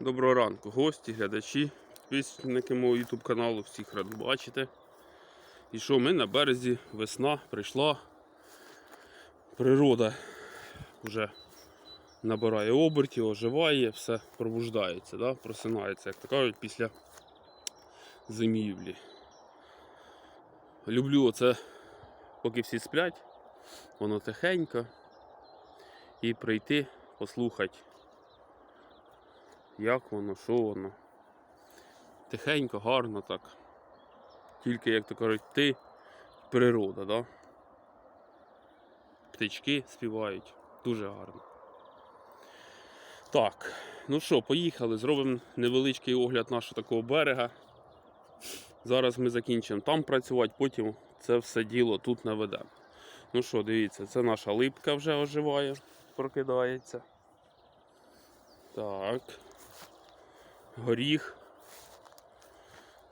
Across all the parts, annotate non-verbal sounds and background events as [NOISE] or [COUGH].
Доброго ранку, гості, глядачі, підписники мого YouTube каналу, всіх рад бачити. І що ми на березі, весна прийшла. Природа вже набирає обертів, оживає, все пробуждається, да? просинається, як то кажуть, після зимівлі. Люблю оце, поки всі сплять, воно тихенько. І прийти, послухати як воно, що воно. Тихенько, гарно так. Тільки, як то кажуть, ти природа, да? Птички співають. Дуже гарно. Так, ну що, поїхали, зробимо невеличкий огляд нашого такого берега. Зараз ми закінчимо там працювати, потім це все діло тут наведемо. Ну що, дивіться, це наша липка вже оживає, прокидається. Так горіх.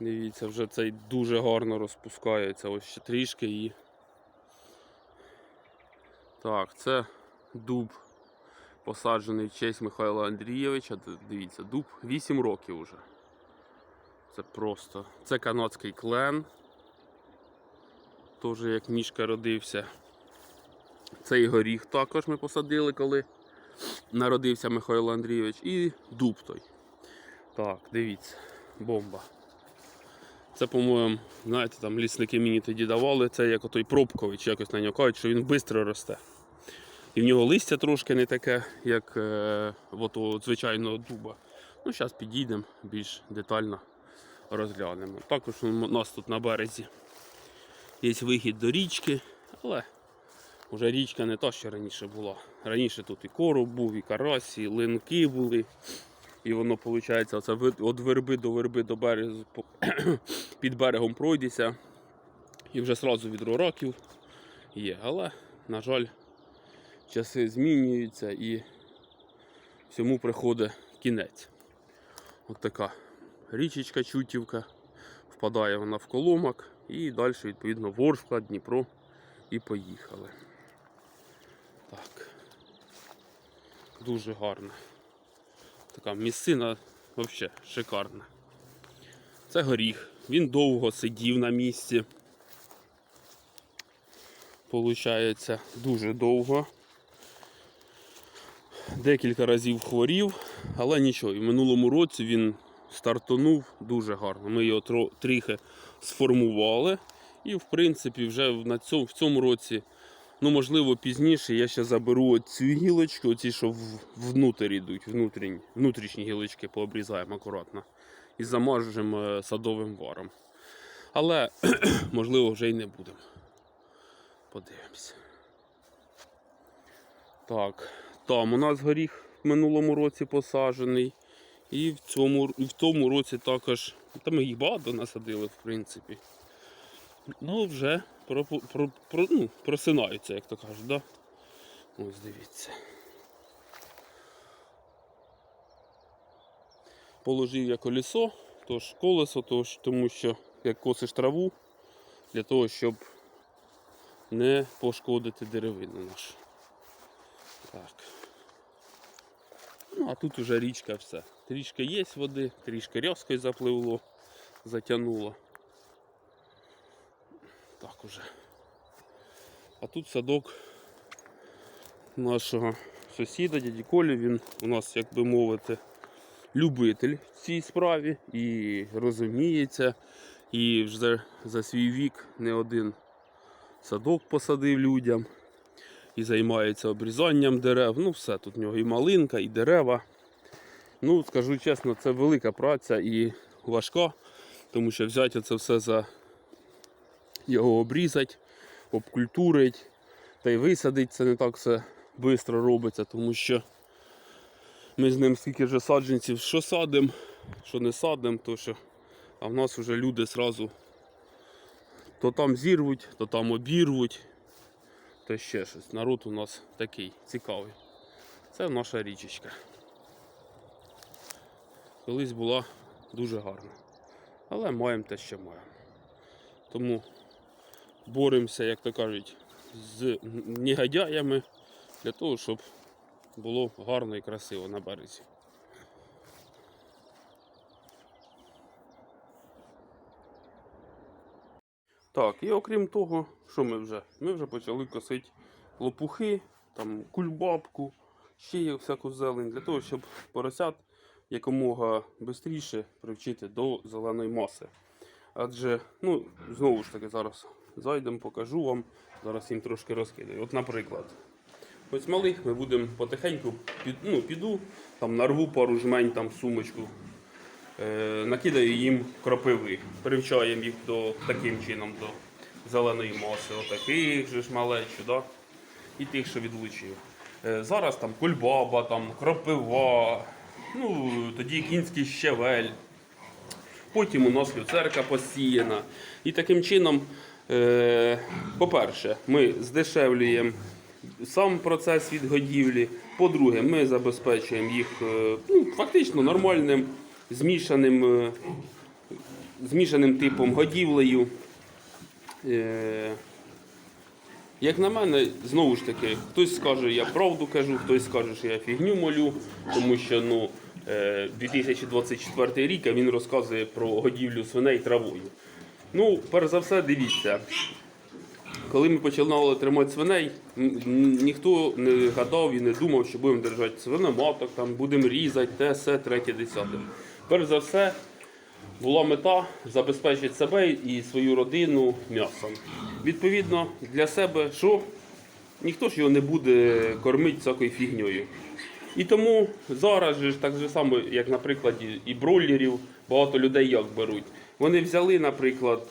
Дивіться, вже цей дуже гарно розпускається. Ось ще трішки і. Так, це дуб посаджений в честь Михайла Андрійовича. Дивіться, дуб 8 років уже. Це просто. Це канадський клен. Теж як мішка родився. Цей горіх також ми посадили, коли народився Михайло Андрійович. І дуб той. Так, дивіться, бомба. Це, по-моєму, знаєте, там лісники мені тоді давали, це як отой пробкович, якось на нього кажуть, що він швидко росте. І в нього листя трошки не таке, як е, от у звичайного дуба. Ну, зараз підійдемо більш детально розглянемо. Також у нас тут на березі є вихід до річки, але вже річка не та, що раніше була. Раніше тут і короб був, і карась, і линки були. І воно виходить, оце від верби до верби до берегу [CLEARS THROAT] під берегом пройдеться. І вже одразу відро раків є. Але, на жаль, часи змінюються і всьому приходить кінець. От така річечка Чутівка. Впадає вона в коломак і далі, відповідно, Ворскла, Дніпро і поїхали. Так. Дуже гарно. Така місцина взагалі шикарна. Це горіх. Він довго сидів на місці. Получається, дуже довго. Декілька разів хворів, але нічого. І в минулому році він стартанув дуже гарно. Ми його тро- трохи сформували. І, в принципі, вже в цьому році, ну, можливо, пізніше я ще заберу цю гілочку, оці, що внутрі йдуть, внутрішні, внутрішні гілочки пообрізаємо акуратно і замажемо е, садовим варом. Але, [CLEARS THROAT] можливо, вже й не будемо. Подивимося. Так, там у нас горіх в минулому році посаджений. І в цьому і в тому році також. Там їх багато насадили, в принципі. Ну, вже про, про, про, ну, просинаються, як то кажуть, да? Ось дивіться. Положив я колесо, тож колесо, тож, тому що як косиш траву, для того, щоб не пошкодити деревину нашу. Так. Ну, а тут уже річка все. Трішки є води, трішки рязкою запливло, затягнуло. Так уже. А тут садок нашого сусіда, дяді Колі, він у нас, як би мовити, любитель в цій справі і розуміється. І вже за свій вік не один садок посадив людям і займається обрізанням дерев. Ну, все, тут в нього і малинка, і дерева. Ну, скажу чесно, це велика праця і важка, тому що взяти це все за його обрізати, обкультурити та й висадити це не так все швидко робиться, тому що ми з ним скільки вже саджанців, що садимо, що не садимо, то що, а в нас вже люди сразу то там зірвуть, то там обірвуть, то ще щось. Народ у нас такий цікавий. Це наша річечка. Колись була дуже гарна. Але маємо те, що маємо. Тому боремося, як то кажуть, з негодяями для того, щоб було гарно і красиво на березі. Так, і окрім того, що ми вже? Ми вже почали косити лопухи, там кульбабку, ще є всяку зелень, для того, щоб поросят якомога швидше привчити до зеленої маси. Адже, ну, знову ж таки, зараз зайдемо, покажу вам. Зараз їм трошки розкидаю. От, наприклад, ось малих ми будемо потихеньку під, ну, піду, там нарву пару жмень, там сумочку, е, накидаю їм кропиви, привчаємо їх до таким чином до зеленої маси, отаких же ж малечу, да? і тих, що відлучив. Е, зараз там кульбаба, там кропива, ну, тоді кінський щавель. Потім у нас люцерка посіяна. І таким чином, по-перше, ми здешевлюємо сам процес відгодівлі. По-друге, ми забезпечуємо їх е, ну, фактично нормальним змішаним, е, змішаним типом годівлею. Е, як на мене, знову ж таки, хтось скаже, я правду кажу, хтось скаже, що я фігню молю, тому що ну, е, 2024 рік а він розказує про годівлю свиней травою. Ну, перш за все, дивіться. Коли ми починали тримати свиней, ніхто не гадав і не думав, що будемо держати свиноматок, там будемо різати, те, все, третє, десяте. Перш за все, була мета забезпечити себе і свою родину м'ясом. Відповідно, для себе що? Ніхто ж його не буде кормити всякою фігньою. І тому зараз же так же само, як на прикладі і бройлерів, багато людей як беруть. Вони взяли, наприклад,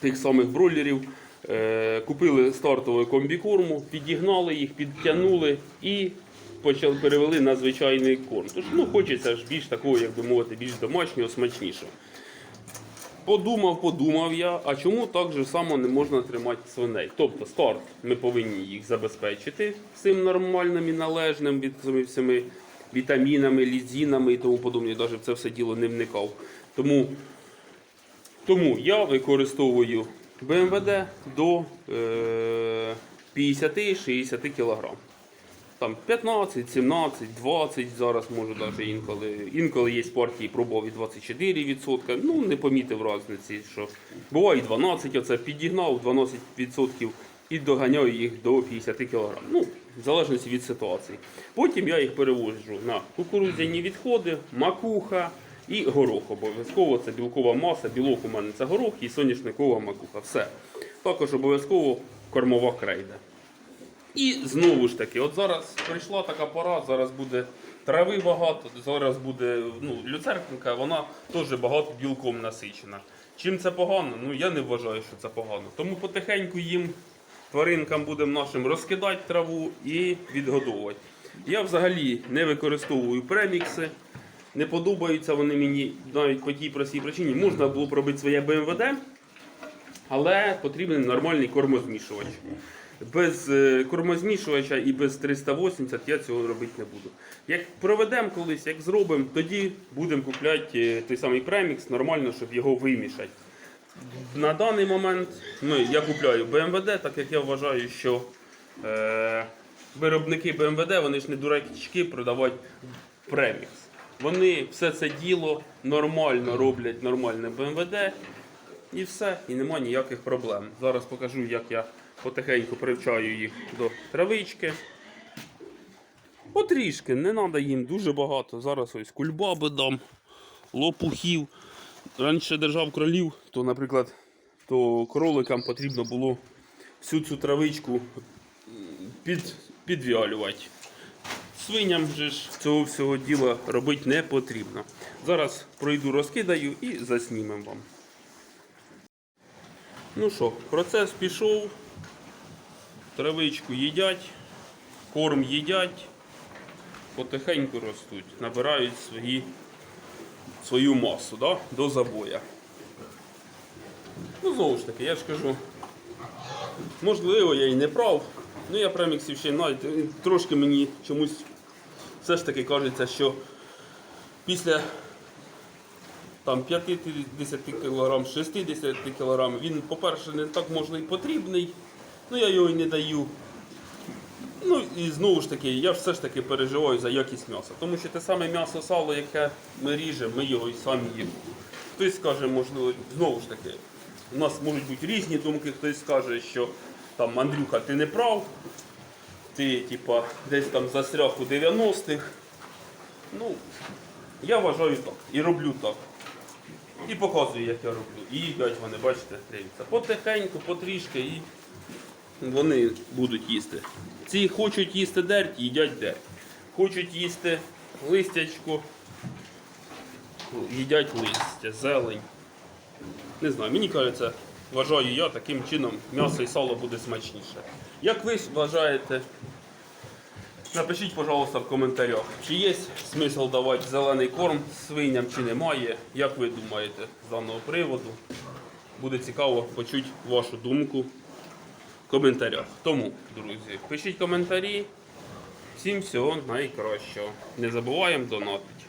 тих самих бройлерів, е, купили стартову комбікорму, підігнали їх, підтягнули і почали перевели на звичайний корм. Тож ну, хочеться ж більш такого, як би мовити, більш домашнього, смачнішого. Подумав, подумав я, а чому так же само не можна тримати свиней? Тобто старт ми повинні їх забезпечити всім нормальним і належним від всіми вітамінами, лізінами і тому подобне. Навіть в це все діло не вникав. Тому тому я використовую БМВД до е, 50-60 кг. Там 15, 17, 20 зараз може навіть інколи. Інколи є партії пробував і 24%. Ну не помітив різниці, що буває і 12, оце підігнав 12% і доганяю їх до 50 кг. Ну, в залежності від ситуації. Потім я їх переводжу на кукурудзяні відходи, макуха і горох. Обов'язково це білкова маса, білок у мене це горох і соняшникова макуха. Все. Також обов'язково кормова крейда. І знову ж таки, от зараз прийшла така пора, зараз буде трави багато, зараз буде ну, люцеркинка, вона теж багато білком насичена. Чим це погано? Ну я не вважаю, що це погано. Тому потихеньку їм, тваринкам будемо нашим розкидати траву і відгодовувати. Я взагалі не використовую премікси. Не подобаються вони мені навіть по тій простій причині. Можна було б робити своє БМВД, але потрібен нормальний кормозмішувач. Без е, кормозмішувача і без 380 я цього робити не буду. Як проведемо колись, як зробимо, тоді будемо купляти е, той самий премікс нормально, щоб його вимішати. На даний момент ну, я купляю БМВД, так як я вважаю, що е, виробники БМВД вони ж не дурачки продавати премікс. Вони все це діло нормально роблять нормальне БМВД і все, і нема ніяких проблем. Зараз покажу, як я потихеньку привчаю їх до травички. Потрішки, не треба їм дуже багато. Зараз ось кульбаби дам, лопухів. Раніше держав кролів, то, наприклад, то кроликам потрібно було всю цю травичку під, підвялювати. Свиням же ж цього всього діла робити не потрібно. Зараз пройду, розкидаю і заснімемо вам. Ну що, процес пішов. Травичку їдять, корм їдять, потихеньку ростуть, набирають свої, свою масу да, до забоя. Ну, знову ж таки, я ж кажу, можливо, я і не прав. Ну, я преміксів ще навіть е, трошки мені чомусь все ж таки кажеться, що після там 50 кг, 60 кг, він, по-перше, не так можливо і потрібний. Ну я його і не даю. Ну і знову ж таки, я все ж таки переживаю за якість м'яса. Тому що те саме м'ясо сало, яке ми ріжемо, ми його і самі їмо. Хтось скаже, можливо, знову ж таки, У нас можуть бути різні думки, хтось скаже, що там Андрюха, ти не прав, ти типа, десь там застряг у 90-х. Ну, я вважаю так. І роблю так. І показую, як я роблю. І їдять вони, бачите, дивіться. Потихеньку, потрішки і вони будуть їсти. Ці хочуть їсти дерть, їдять дерть. Хочуть їсти листячко, їдять листя, зелень. Не знаю, мені кажеться, вважаю я, таким чином м'ясо і сало буде смачніше. Як ви вважаєте, напишіть, пожалуйста, в коментарях, чи є смисл давати зелений корм свиням, чи немає. Як ви думаєте з даного приводу? Буде цікаво почути вашу думку коментарях. Тому, друзі, пишіть коментарі. Всім всього найкращого. Не забуваємо донатити.